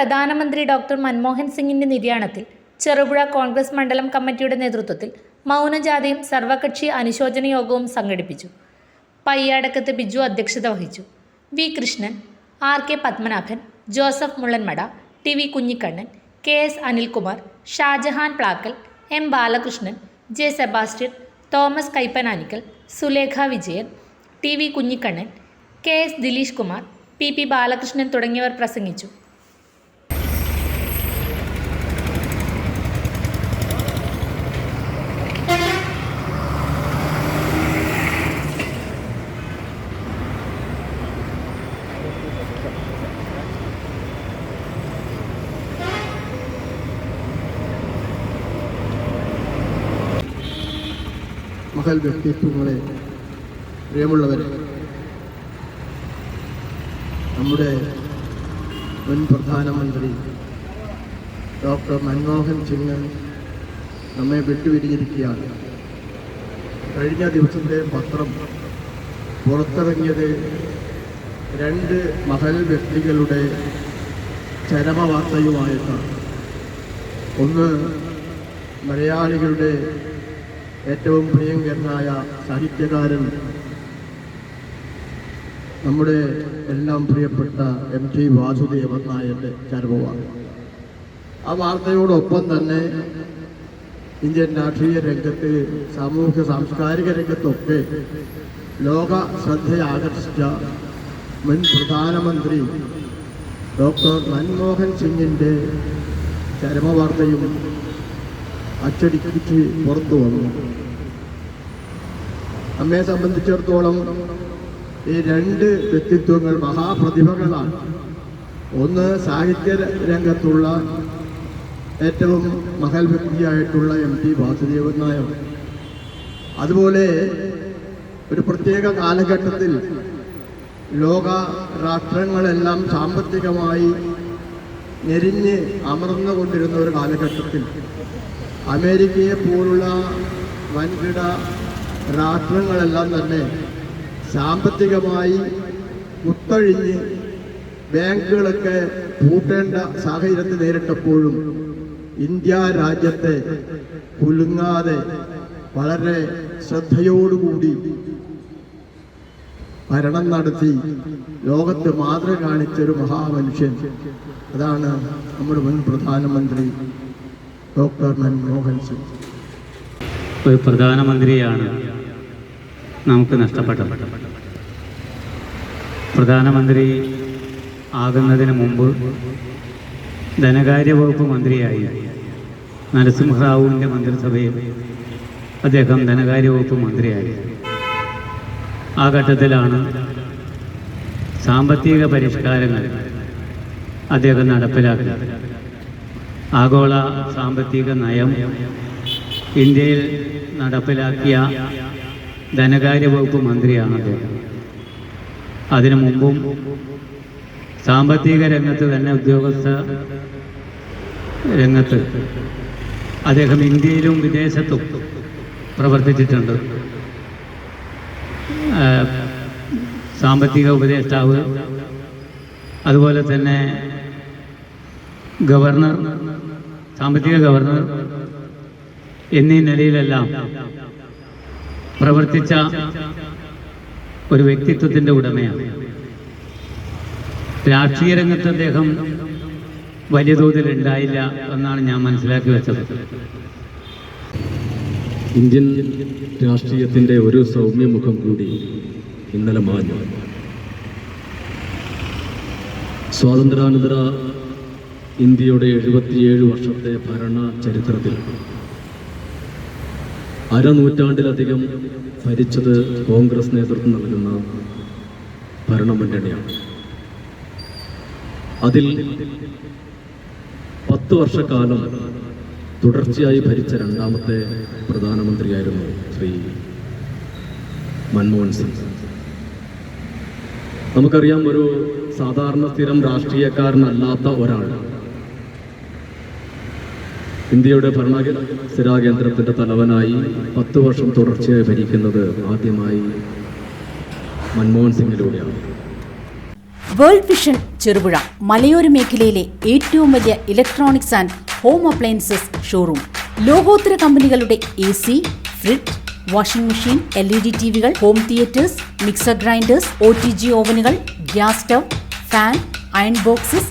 പ്രധാനമന്ത്രി ഡോക്ടർ മൻമോഹൻ സിംഗിന്റെ നിര്യാണത്തിൽ ചെറുപുഴ കോൺഗ്രസ് മണ്ഡലം കമ്മിറ്റിയുടെ നേതൃത്വത്തിൽ മൗനജാഥയും സർവകക്ഷി അനുശോചന യോഗവും സംഘടിപ്പിച്ചു. പയ്യാടക്കത്ത് ബിജു അധ്യക്ഷത വഹിച്ചു. V Krishnan R K Padmanabhan Joseph Mullanmada T V Kunhikannan K S Anilkumar Shajahan Plakkal M Balakrishnan J Sebastian Thomas Kaippananikkal Sulekha Vijayan T V Kunhikannan K S Dileesh Kumar P P Balakrishnan തുടങ്ങിയവർ പ്രസംഗിച്ചു. മഹൽ വ്യക്തിത്വങ്ങളെ പ്രിയമുള്ളവരെ നമ്മുടെ മുൻ പ്രധാനമന്ത്രി doctor Manmohan Singh നമ്മെ വിട്ടുപിരിഞ്ഞിരിക്കുകയാണ്. കഴിഞ്ഞ ദിവസത്തെ പത്രം പുറത്തിറങ്ങിയത് രണ്ട് മഹൽ വ്യക്തികളുടെ ചരമവാർത്തയുമായിട്ടാണ്. ഒന്ന് മലയാളികളുടെ ഏറ്റവും പ്രിയങ്കരനായ സാഹിത്യകാരൻ നമ്മുടെ എല്ലാം പ്രിയപ്പെട്ട എം ടി വാസുദേവൻ നായരുടെ ചരമമാണ് ആ വാർത്തയോടൊപ്പം തന്നെ ഇന്ത്യൻ രാഷ്ട്രീയ രംഗത്ത് സാമൂഹ്യ സാംസ്കാരിക രംഗത്തൊക്കെ ലോക ശ്രദ്ധയാകർഷിച്ച മുൻ പ്രധാനമന്ത്രി ഡോക്ടർ മൻമോഹൻ സിംഗിന്റെ ചരമവാർത്തയും അച്ചടിച്ച് പുറത്തു വന്നു. നമ്മെ സംബന്ധിച്ചിടത്തോളം ഈ രണ്ട് വ്യക്തിത്വങ്ങൾ മഹാപ്രതിഭകളാണ്. ഒന്ന് സാഹിത്യ രംഗത്തുള്ള ഏറ്റവും മഹൽ വ്യക്തിയായിട്ടുള്ള എം ടി വാസുദേവൻ നായർ. അതുപോലെ ഒരു പ്രത്യേക കാലഘട്ടത്തിൽ ലോക രാഷ്ട്രങ്ങളെല്ലാം സാമ്പത്തികമായി ഞെരിഞ്ഞ് അമർന്നുകൊണ്ടിരുന്ന ഒരു കാലഘട്ടത്തിൽ അമേരിക്കയെ പോലുള്ള വൻകിട രാഷ്ട്രങ്ങളെല്ലാം തന്നെ സാമ്പത്തികമായി കുത്തഴിഞ്ഞ് ബാങ്കുകളൊക്കെ പൂട്ടേണ്ട സാഹചര്യത്തെ നേരിട്ടപ്പോഴും ഇന്ത്യ രാജ്യത്തെ കുലുങ്ങാതെ വളരെ ശ്രദ്ധയോടുകൂടി ഭരണം നടത്തി ലോകത്ത് മാതൃ കാണിച്ചൊരു മഹാമനുഷ്യൻ. അതാണ് നമ്മുടെ മുൻ പ്രധാനമന്ത്രി ഡോക്ടർ മൻമോഹൻ സിംഗ്. ഒരു പ്രധാനമന്ത്രിയാണ് നമുക്ക് നഷ്ടപ്പെട്ടത്. പ്രധാനമന്ത്രി ആകുന്നതിന് മുമ്പ് ധനകാര്യ വകുപ്പ് മന്ത്രിയായി നരസിംഹറാവുവിന്റെ മന്ത്രിസഭയിൽ അദ്ദേഹം ധനകാര്യ വകുപ്പ് മന്ത്രിയായി. ആ ഘട്ടത്തിലാണ് സാമ്പത്തിക പരിഷ്കാരങ്ങൾ അദ്ദേഹം നടപ്പിലാക്കി ആഗോള സാമ്പത്തിക നയം ഇന്ത്യയിൽ നടപ്പിലാക്കിയ ധനകാര്യ വകുപ്പ് മന്ത്രിയാണ് അദ്ദേഹം. അതിനു മുമ്പും സാമ്പത്തിക രംഗത്ത് തന്നെ ഉദ്യോഗസ്ഥ രംഗത്ത് അദ്ദേഹം ഇന്ത്യയിലും വിദേശത്തും പ്രവർത്തിച്ചിട്ടുണ്ട്. സാമ്പത്തിക ഉപദേഷ്ടാവ് അതുപോലെ തന്നെ ഗവർണർ സാമ്പത്തിക ഗവർണർ എന്നീ നിലയിലെല്ലാം പ്രവർത്തിച്ച ഒരു വ്യക്തിത്വത്തിന്റെ ഉടമയാണ്. രാഷ്ട്രീയ രംഗത്ത് അദ്ദേഹം വലിയ തോതിൽ ഉണ്ടായില്ല എന്നാണ് ഞാൻ മനസ്സിലാക്കി വെച്ചത്. ഇന്ത്യൻ രാഷ്ട്രീയത്തിന്റെ ഒരു സൗമ്യമുഖം കൂടി ഇന്നലെ മാഞ്ഞു. സ്വാതന്ത്ര്യാനന്തര ഇന്ത്യയുടെ എഴുപത്തിയേഴ് വർഷത്തെ ഭരണ ചരിത്രത്തിൽ അരനൂറ്റാണ്ടിലധികം ഭരിച്ചത് കോൺഗ്രസ് നേതൃത്വം നൽകുന്ന ഭരണമുന്നണിയാണ് അതിൽ പത്ത് വർഷക്കാലം തുടർച്ചയായി ഭരിച്ച രണ്ടാമത്തെ പ്രധാനമന്ത്രിയായിരുന്നു ശ്രീ മൻമോഹൻ സിംഗ്. നമുക്കറിയാം ഒരു സാധാരണ സ്ഥിരം രാഷ്ട്രീയക്കാരനല്ലാത്ത ഒരാൾ ഇന്ത്യയുടെ ഭരണ സ്ഥിരാകേന്ദ്രത്തിന്റെ തലവനായി പത്ത് വർഷം തുടർച്ചയായി ഭരിക്കുന്നത് ആദ്യമായി മൻമോഹൻ സിംഗിലൂടെയാണ്. വേൾഡ് വിഷൻ ചെറുപുഴ മലയോര മേഖലയിലെ ഏറ്റവും വലിയ electronics and home appliances showroom. ലോകോത്തര കമ്പനികളുടെ A C fridge washing machine L E D T വികൾ home theatres mixer grinders O T G ഓവനുകൾ gas stove fan iron boxes